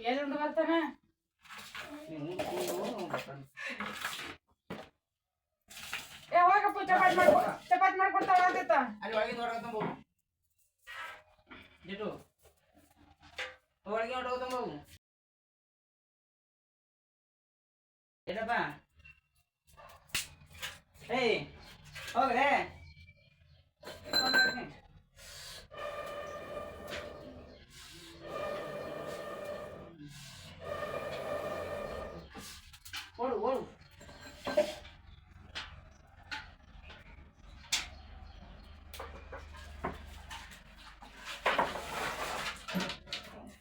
ಎಲ್ಲಿ ಉಂಡು ಬರ್ತಾನ ನೀವು ಉಂಡ್ಕೊಂಡು ಬರ್ತಾನ ಯಾವಾಗಪ್ಪ ಚಪಾತಿ ಮಾಡ್ಕೊ ಚಪಾತಿ ಮಾಡ್ಕೊಡ್ತಾವ ಅಂತ ಅಲ್ಲಿ ಒಳಗಿಂದ ಹೊರಗೆ ತಂಬು ಜಿಟ್ಟು ಒಳಗೆ ಹೊರಗೆ ತಂಬು ಏನಪ್ಪ ಏಯ್ ಹೋಗ್ರೆ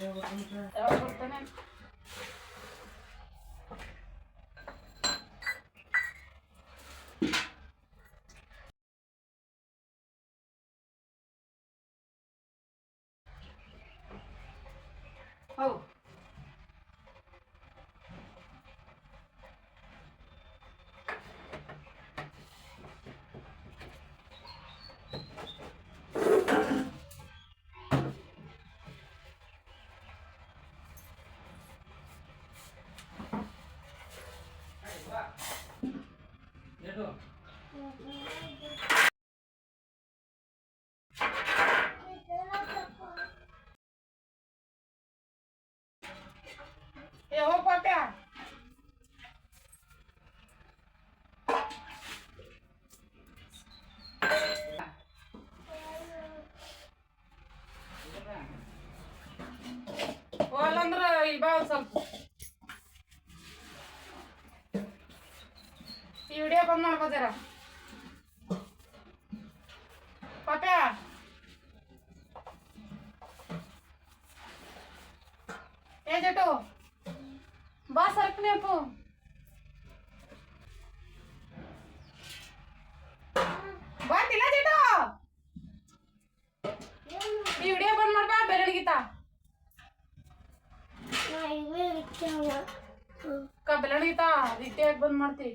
Gracias. ವಿಡಿಯೋ ಬಂದ್ ಮಾಡ್ಬೋದಾರ ಪಾಪ ಏ ಜಟು ಬಾ ಸರ್ಕನೆ ಅಪ್ಪು ಬರ್ತಿಲ್ಲ ಜಟು ಈ ವಿಡಿಯೋ ಬಂದ್ ಮಾಡ್ಬಾ ಬೆರಳಿಗಿತ ಬೆರಳಿಗಿತ ರೀತಿಯಾಗಿ ಬಂದ್ ಮಾಡ್ತಿ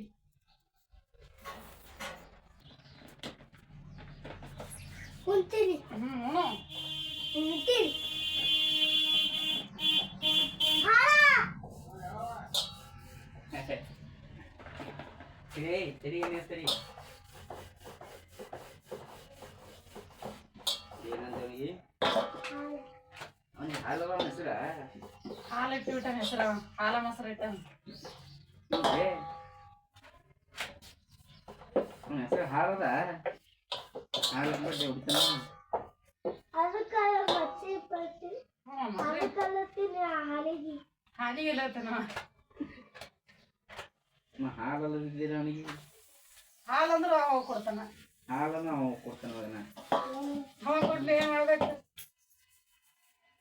ಕುಂತೀನಿ ಹ್ಮ್ ಉಣ್ಣು. ಕುಂತೀನಿ ಏಯ್ ತಡಿ ಏನೇ ತಡಿ ಏನಂತವನಿಗೆ ಅವನಿಗೆ ಹಾಲವ ಹೆಸರ ಹಾಲು ಇಟ್ಟು ಬಿಟ್ಟಾನ ಹೆಸರ ಹಾಲ ಮೊಸರು ಇಟ್ಟಾನ ಅವನ ಹೆಸರು ಹಾಲದ ಹಾಲಲ್ಲದಿದ್ದೀರ ಅವನಿಗೆ? ಹಾಲು ಅಂದ್ರೆ ಅವ ಕೊಡ್ತಾನ. ಹಾಲನ್ನು ಅವ ಕೊಡ್ತಾನ ಅದನ್ನ ಅವ ಕೊಡ್ಲಿ ಏನ್ ಮಾಡ್ಬೇಕು?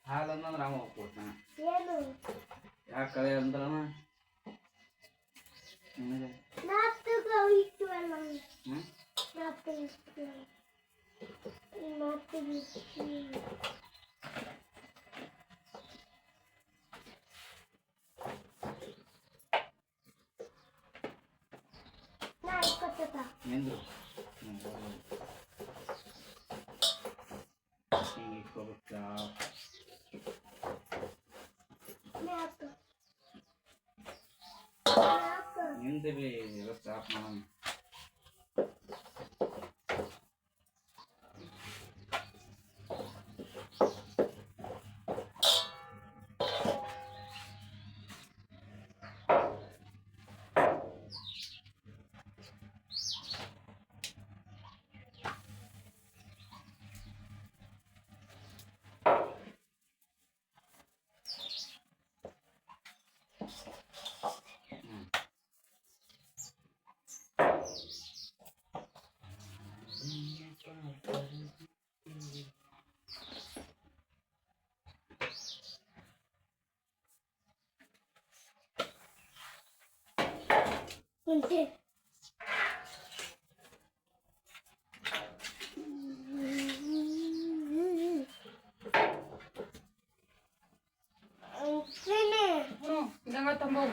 ಹಾಲನ್ನು ಅಂದ್ರೆ ಅವ ಕೊಡ್ತಾನ. ಏನು? ಯಾಕಲೆ ಅಂದ್ರನ ನಿನಗೆ ನಾಲ್ಕು ಇಟ್ಟುವಲ್ಲ ಹ್ಮ್? ನಾಲ್ಕು みてるし。ないことだ。面倒。ఎందుకు వస్తా Porque... Ano? Ingat ang assim não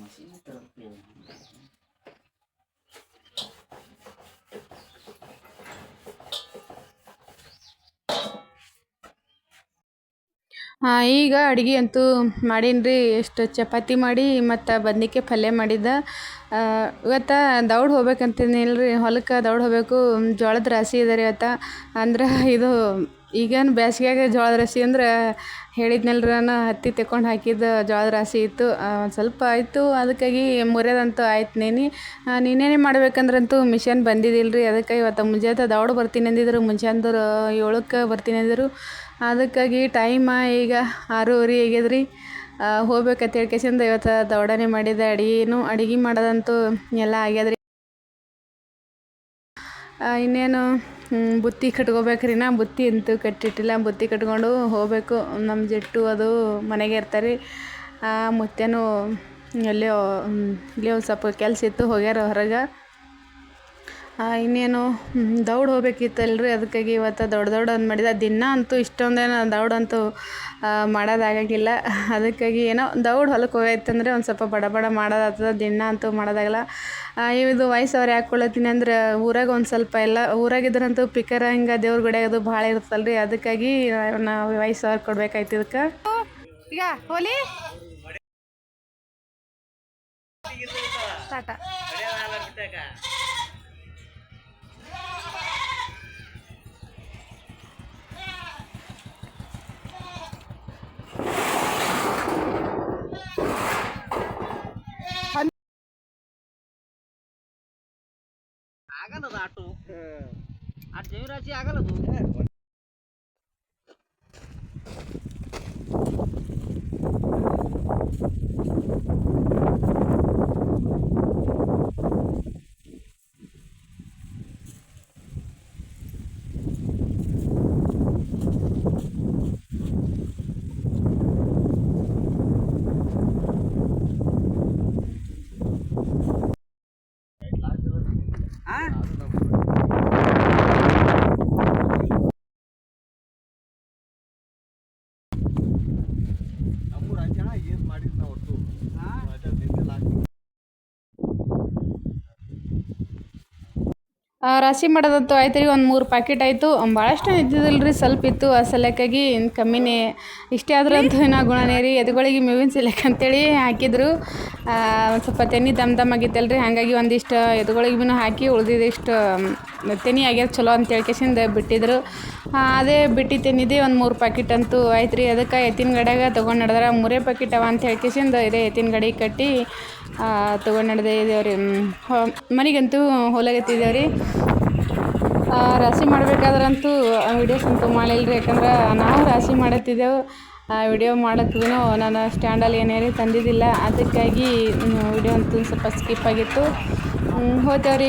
mas ito. ಈಗ ಅಡುಗೆ ಅಂತೂ ಮಾಡೀನಿ ರೀ ಎಷ್ಟು ಚಪಾತಿ ಮಾಡಿ ಮತ್ತು ಬದ್ನಿಕಾಯಿ ಪಲ್ಯ ಮಾಡಿದ್ದೆ. ಇವತ್ತು ದೌಡ್ ಹೋಗ್ಬೇಕಂತೀನಿ ರೀ ಹೊಲಕ್ಕೆ ದೌಡ್ ಹೋಗಬೇಕು. ಜೋಳದ ರಾಶಿ ಇದೆ ರೀ ಇವತ್ತು. ಅಂದ್ರೆ ಇದು ಈಗೇನು ಬೇಸ್ಗ್ಯಾಗ ಜೋಳದ ರಾಶಿ ಅಂದ್ರೆ ಹೇಳಿದ್ನಲ್ರಿ ನಾನು, ಹತ್ತಿ ತೆಕ್ಕೊಂಡು ಹಾಕಿದ್ದು ಜೋಳದ ರಾಶಿ ಇತ್ತು. ಸ್ವಲ್ಪ ಆಯಿತು, ಅದಕ್ಕಾಗಿ ಮುರಿಯೋದಂತೂ ಆಯ್ತು ನೇನಿ. ನೀನೇನೇ ಮಾಡ್ಬೇಕಂದ್ರಂತೂ ಮಿಷನ್ ಬಂದಿದ್ದಿಲ್ಲ ರೀ ಅದಕ್ಕೆ ಇವತ್ತು ಮುಂಜಾನೆ ದೌಡ್ ಬರ್ತೀನಿ ಅಂದಿದ್ರು ಮುಂಜಾನ್ದವ್ರು ಏಳಕ್ಕೆ ಬರ್ತೀನಿ ಅಂದಿದ್ರು ಅದಕ್ಕಾಗಿ ಟೈಮ ಈಗ ಆರೂವರೆ ಆಗ್ಯದ್ರಿ ಹೋಗ್ಬೇಕಂತ ಹೇಳ್ಕೇಸಿಂದ ಇವತ್ತು ದೌಡನೆ ಮಾಡಿದ್ದೆ. ಅಡಿಗೆನೂ ಅಡಿಗೆ ಮಾಡೋದಂತೂ ಎಲ್ಲ ಆಗ್ಯದ್ರಿ. ಇನ್ನೇನು ಬುತ್ತಿ ಕಟ್ಕೋಬೇಕ್ರಿ ನಾ. ಬುತ್ತಿ ಅಂತೂ ಕಟ್ಟಿಟ್ಟಿಲ್ಲ. ಬುತ್ತಿ ಕಟ್ಕೊಂಡು ಹೋಗಬೇಕು. ನಮ್ಮ ಜೆಟ್ಟು ಅದು ಮನೆಗೆ ಇರ್ತಾರೆ. ಮುತ್ತೇನು ಎಲ್ಲಿಯೋ ಹ್ಮ್, ಇಲ್ಲಿ ಒಂದು ಸ್ವಲ್ಪ ಕೆಲಸ ಇತ್ತು ಹೋಗ್ಯಾರ ಹೊರಗೆ. ಇನ್ನೇನು ದೌಡ್ ಹೋಗ್ಬೇಕಿತ್ತಲ್ರಿ ಅದಕ್ಕಾಗಿ ಇವತ್ತು ದೊಡ್ಡ ದೊಡ್ಡ ಒಂದು ಮಾಡಿದ. ದಿನ ಅಂತೂ ಇಷ್ಟೊಂದೇನು ದೌಡ್ ಅಂತೂ ಮಾಡೋದಾಗಂಗಿಲ್ಲ. ಅದಕ್ಕಾಗಿ ಏನೋ ದೌಡ್ ಹೊಲಕ್ಕೆ ಹೋಗೈತಂದ್ರೆ ಒಂದು ಸ್ವಲ್ಪ ಬಡ ಬಡ ಮಾಡೋದಾಗ್ತದೆ. ದಿನ ಅಂತೂ ಮಾಡೋದಾಗಲ್ಲ. ಇದು ವಯಸ್ಸು ಅವ್ರು ಯಾಕೆ ಕೊಡ್ಲತ್ತೀನಿ ಅಂದ್ರೆ ಊರಾಗ ಒಂದು ಸ್ವಲ್ಪ ಎಲ್ಲ ಊರಾಗಿದ್ರಂತೂ ಪಿಕರ ಹಿಂಗೆ ದೇವ್ರ ಗುಡಿಯಾಗ ಅದು ಭಾಳ ಇರುತ್ತಲ್ಲ ರೀ ಅದಕ್ಕಾಗಿ ನಾವು ವಯಸ್ಸು ಅವ್ರು ಕೊಡ್ಬೇಕಾಯ್ತು ಇದಕ್ಕೆ. ಈಗ ಹೋಲಿ. ಟಾಟಾ. ಆಗಲ್ಲ ಅದು ಆಟು ಆ ಜಮೀರಾಶಿ ಆಗಲ್ಲ ಅದು ಆ? ನಮ್ಮೂರ ಜನ ಏನ್ ಮಾಡಿದ್ ನಾವು ಒಟ್ಟು ಆ? ಅದ್ರ ನಿಂದೆಲ್ಲ ಹಾಕಿ ಆ, ರಾಶಿ ಮಾಡೋದಂತೂ ಆಯ್ತು ರೀ, ಒಂದು ಮೂರು ಪ್ಯಾಕೆಟ್ ಆಯಿತು. ಭಾಳಷ್ಟು ಇದ್ದಿದ್ದಿಲ್ಲ ರೀ ಸ್ವಲ್ಪ ಇತ್ತು ಆ ಸಲಕ್ಕಾಗಿ. ಇನ್ನು ಕಮ್ಮಿನೇ ಇಷ್ಟೇ ಆದರೂ ಅಂತೂ ಏನೋ ಗುಣನೇ ರೀ. ಎದುಗಳಿಗೆ ಮೇವಿನ ಸಿಲಕ್ ಅಂತೇಳಿ ಹಾಕಿದ್ರು. ಒಂದು ಸ್ವಲ್ಪ ತೆನಿ ದಮ್ ದಮ್ ಆಗಿತ್ತಲ್ಲ ರೀ ಹಾಗಾಗಿ ಒಂದಿಷ್ಟು ಎದುಗಳಿಗೆ ಭೀನು ಹಾಕಿ ಉಳಿದಿದ್ದಿಷ್ಟು ತೆನಿ ಆಗ್ಯದ ಚಲೋ ಅಂತ ಹೇಳ್ಕೇಸಿಂದ ಬಿಟ್ಟಿದ್ರು. ಅದೇ ಬಿಟ್ಟು ತೆನಿದೆ ಒಂದು ಮೂರು ಪ್ಯಾಕೆಟ್ ಅಂತೂ ಆಯ್ತು ರೀ. ಅದಕ್ಕೆ ಎತ್ತಿನ ಗಡ್ಯಾಗ ತೊಗೊಂಡು ನಡೆದ್ರೆ. ಮೂರೇ ಪ್ಯಾಕೆಟ್ ಅವ ಅಂತ ಹೇಳ್ಕೇಸಿಂದ ಇದೇ ಎತ್ತಿನ ಗಡಿ ಕಟ್ಟಿ ತೊಗೊಂಡು ನಡೆದೇ ಇದೇವ್ರಿ. ಮನೆಗಂತೂ ಹೊಲಗತ್ತಿದ್ದೇವೆ ರೀ ರಾಶಿ ಮಾಡ್ಬೇಕಾದ್ರಂತೂ ವಿಡಿಯೋ ಅಂತೂ ರೀ ಯಾಕಂದ್ರೆ ನಾವು ರಾಶಿ ಮಾಡತ್ತಿದ್ದೆವು. ಆ ವಿಡಿಯೋ ಮಾಡೋಕ್ಕೂ ನಾನು ಸ್ಟ್ಯಾಂಡಲ್ಲಿ ಏನೇರಿ ತಂದಿದ್ದಿಲ್ಲ. ಅದಕ್ಕಾಗಿ ವಿಡಿಯೋ ಅಂತೂ ಸ್ವಲ್ಪ ಸ್ಕಿಪ್ ಆಗಿತ್ತು.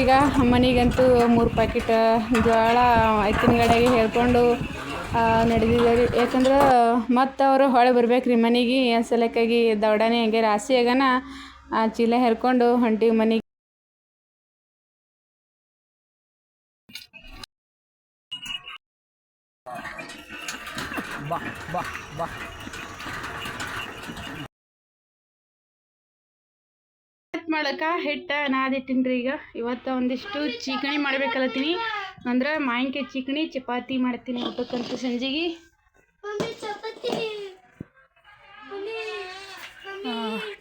ಈಗ. ಮನೆಗಂತೂ ಮೂರು ಪ್ಯಾಕೆಟ್ ಜೋಳ ಎತ್ತಿನ ಗಡೆಗೆ ಹೇಳ್ಕೊಂಡು ನಡೆದಿದ್ದೇವೆ ಯಾಕಂದ್ರೆ ಮತ್ತು ಅವರು ಹೊಳೆ ಬರ್ಬೇಕು ರೀ ಮನೆಗೆ. ಏನು ಸಲಕ್ಕಾಗಿ ದೌಡನೆ ಹಂಗೆ ರಾಶಿ ಚೀಲ ಹೇರ್ಕೊಂಡು ಹೊಂಟಿ ಮನೆಗೆ ಮಾಡಕ್ಕೆ ಹಿಟ್ಟು ನಾದಿಟ್ಟಿನಿ ರೀ ಈಗ. ಇವತ್ತು ಒಂದಿಷ್ಟು ಚಿಕಣಿ ಮಾಡ್ಬೇಕಲ್ಲತ್ತೀನಿ ಅಂದ್ರೆ ಮಾವಿನಕಾಯಿ ಚಿಕಣಿ ಚಪಾತಿ ಮಾಡ್ತೀನಿ ಊಟಕ್ಕಂತೂ ಸಂಜೆಗೆ. ಚಪಾತಿ.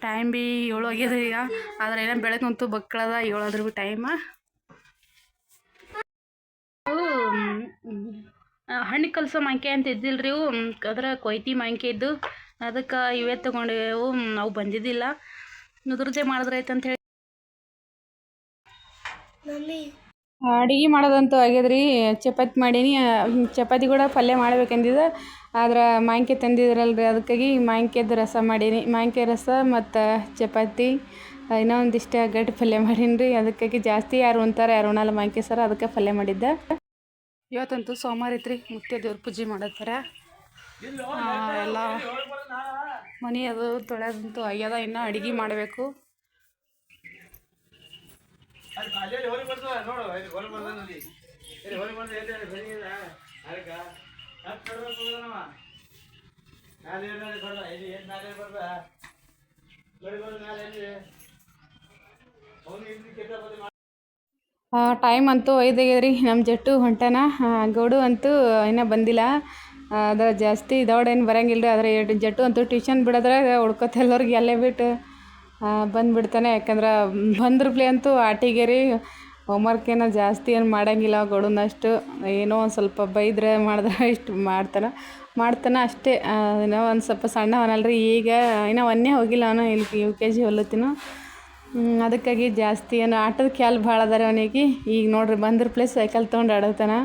ಟೈಮ್ ಬಿ ಏಳು ಆಗ್ಯದ ಈಗ. ಆದ್ರೆ ಏನೋ ಬೆಳಕಂತೂ ಬಕ್ಕಳದ ಏಳು ಭೀ ಟೈಮ ಟೈಮ್ ಹಣ್ಣು ಕಲಸೋ ಮಾಂಕೆ ಅಂತ ಇದ್ದಿಲ್ಲ ರೀ ಅವು. ಅದ್ರ ಕೊಯ್ತಿ ಮಾಂಕೆ ಇದ್ದು. ಅದಕ್ಕೆ ಇವೇ ತಗೊಂಡೆವು. ಅವು ಬಂದಿದ್ದಿಲ್ಲ. ನುದುರ್ದೆ ಮಾಡಿದ್ರೆ ಆಯ್ತು ಅಂತ ಹೇಳಿ. ಅಡಿಗೆ ಮಾಡೋದಂತೂ ಆಗ್ಯದ್ರಿ. ಚಪಾತಿ ಮಾಡೀನಿ. ಚಪಾತಿ ಕೂಡ ಪಲ್ಯ ಮಾಡ್ಬೇಕಂದಿದ್ದೆ. ಆದ್ರೆ ಮಾವಿನ್ಕಾಯಿ ತಂದಿದ್ರಲ್ರಿ. ಅದಕ್ಕಾಗಿ ಮಾವಿನ್ಕಾಯ್ದು ರಸ ಮಾಡೀನಿ. ಮಾಂಕೆ ರಸ ಮತ್ತು ಚಪಾತಿ. ಇನ್ನೂ ಒಂದಿಷ್ಟು ಗಟ್ಟಿ ಪಲ್ಯ ಮಾಡೀನಿ ರೀ ಅದಕ್ಕಾಗಿ ಜಾಸ್ತಿ ಯಾರು ಉಣ್ತಾರೆ ಯಾರು ಉಣ್ಣಲ್ಲ ಮಾವಿನ್ಕಾಯಿ ಸರ ಅದಕ್ಕೆ ಪಲ್ಯ ಮಾಡಿದ್ದೆ. ಇವತ್ತಂತೂ ಸೋಮವಾರ ಐತ್ರಿ. ಮುತ್ತೆ ದೇವ್ರ ಪೂಜೆ ಮಾಡತ್ತಾರ. ಎಲ್ಲ ಮನೆ ಅದು ತೊಳೆದಂತೂ ಆಗ್ಯದ ಇನ್ನು ಅಡುಗೆ ಮಾಡಬೇಕು. ಟೈಮ್ ಅಂತೂ ಐದಾಗ್ಯದ ರೀ ನಮ್ಮ ಜಟ್ಟು ಹೊಂಟನ. ಗೌಡು ಅಂತೂ ಇನ್ನೂ ಬಂದಿಲ್ಲ. ಅದ್ರ ಜಾಸ್ತಿ ದೌಡೇನು ಬರಂಗಿಲ್ಲ ರೀ ಆದರೆ ಎರಡು ಜಟ್ಟು ಅಂತೂ ಟ್ಯೂಷನ್ ಬಿಡೋದ್ರಾಗ ಹುಡ್ಕೋತ ಎಲ್ಲರಿಗೆ ಅಲ್ಲೇ ಬಿಟ್ಟು ಬಂದುಬಿಡ್ತಾನೆ. ಯಾಕಂದ್ರೆ ಬಂದ್ರಪ್ಲೆ ಅಂತೂ ಆಟಿಗೆ ರೀ ಹೋಮ್ವರ್ಕ್ ಏನೋ ಜಾಸ್ತಿ ಏನು ಮಾಡಂಗಿಲ್ಲ, ಗೌಡನಷ್ಟು ಏನೋ ಒಂದು ಸ್ವಲ್ಪ ಬೈದ್ರೆ ಮಾಡಿದ್ರೆ ಇಷ್ಟು ಮಾಡ್ತಾನೆ. ಮಾಡ್ತಾನೆ ಅಷ್ಟೇ. ಏನೋ ಒಂದು ಸ್ವಲ್ಪ ಸಣ್ಣ ಅವನಲ್ರಿ ಈಗ ಇನ್ನೂ ಒಂದೇ ಹೋಗಿಲ್ಲ ಅವನು, ಇಲ್ಲಿ ಯು ಕೆ ಜಿ ಹೊಲತ್ತಿನೋ. ಅದಕ್ಕಾಗಿ ಜಾಸ್ತಿ ಏನು ಆಟದ ಖ್ಯಾಲ್ ಭಾಳ ಅದ ರೀ ಅವನಿಗೆ. ಈಗ ನೋಡ್ರಿ ಬಂದ್ರ ಪ್ಲೇಸ್ ಸೈಕಲ್ ತೊಗೊಂಡು ಆಡತಾನ